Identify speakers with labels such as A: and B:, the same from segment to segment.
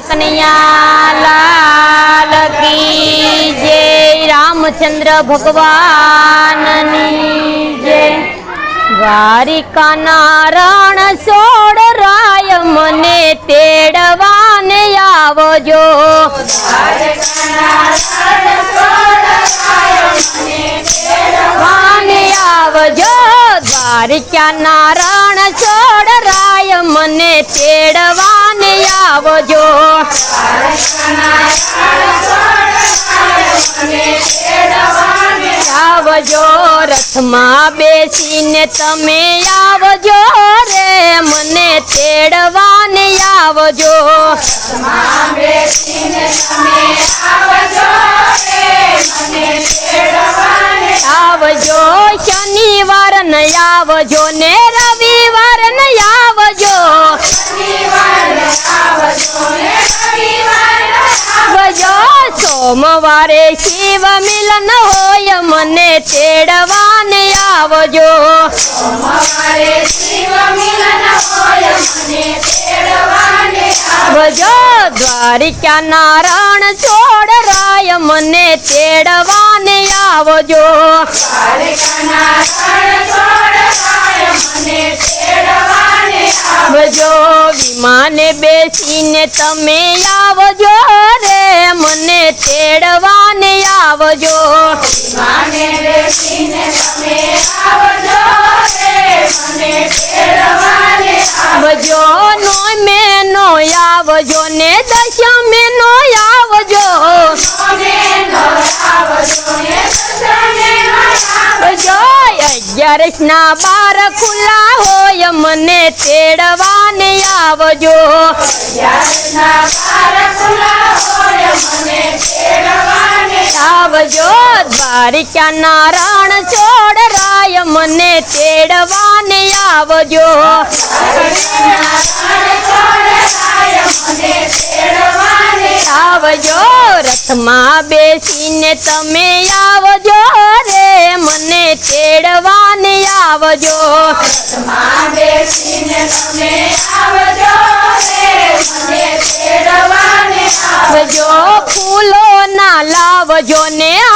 A: કનૈયા કી જય રામચંદ્ર ભગવાનની જય. દ્વારિકાના રણ સોડ રાય મને તેડવાને આવજો. આવજો. વારિકા નારણ છોડ રાય મને તેડવાને આવજો. આવજો, રથમાં બેસીને તમે આવજો રે, મને તેડવાને આવજો. આવજો શનિવાર ન આવજો ને સોમવારે શિવ મિલન હોય મને તેડવાને આવજો. આવજો. દ્વારિકા નારાયણ છોડ રાય મને તેડવાને આવજો. આવજો વિમાને બેસીને તમે આવજો રે મને તેડવાને આવજો. આવજો નો મે નો આવજો ને દશમે નો આવજો. આવજો અગિયારસ ના બાર ખુલ્લા હોય મને તેડવાને આવજો. આવજો દ્વારિકા નારાયણ છોડ રાય મને તેડવાને આવજો. આવજો રથમાં બેસીને તમે આવજો રે મને તેડવાને આવજો. આવજો ફૂલો ના લાવજો ના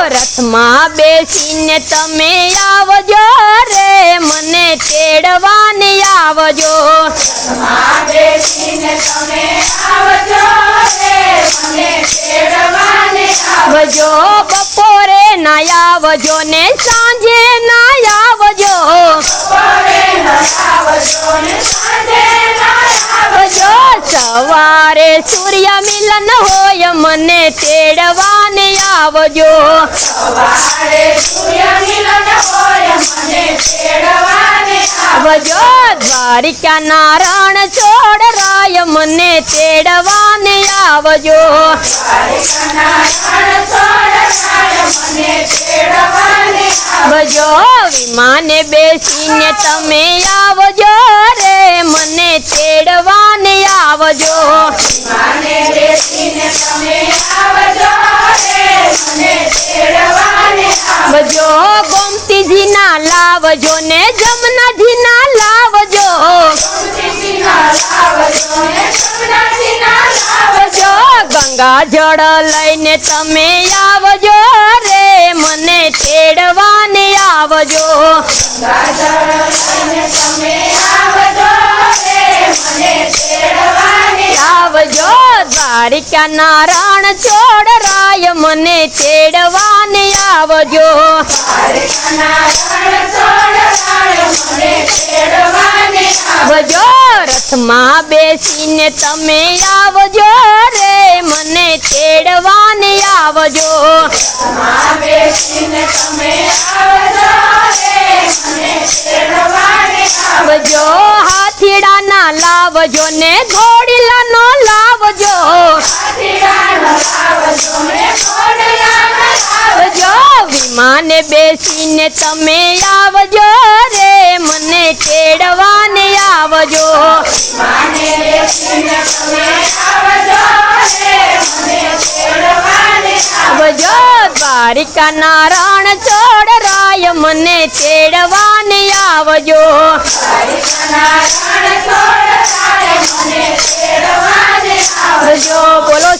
A: રથમાં બેસીને તમે આવજો રે મને તેડવાને આવજો. આવજો બપોરે ના આવજો ને સાંજે ના આવજો. આવજો સૂર્ય મિલન હોય મને તેડવાને આવજો. આવજો. દ્વારિકા રણ છોડ રાય મને તેડવાને આવજો. આવજો. વિમાને બેસીને તમે આવજો. તેડવાને આવજો. આવજો ગોમતીજી ના લાવજો. ને જમનાજી ના લાવજો. આવજો ગંગા જળ લઈને તમે આવજો રે. મને તેડવાને આવજો. આવજો દ્વારિકાના નારાયણ છોડ રાય મને તેડવાને આવજો. આવજો, રથમાં બેસીને તમે આવજો રે, મને તેડવાને આવજો. આવજો હાથી આવજો ને ઘોડીલાનો લાવજો આવજો વિમાને બેસીને તમે આવજો રે, મને તેડવાને આવજો. આવજો, દ્વારિકા નારાયણ ચોડરાય, મને તેડવાને આવજો. આવજો બોલો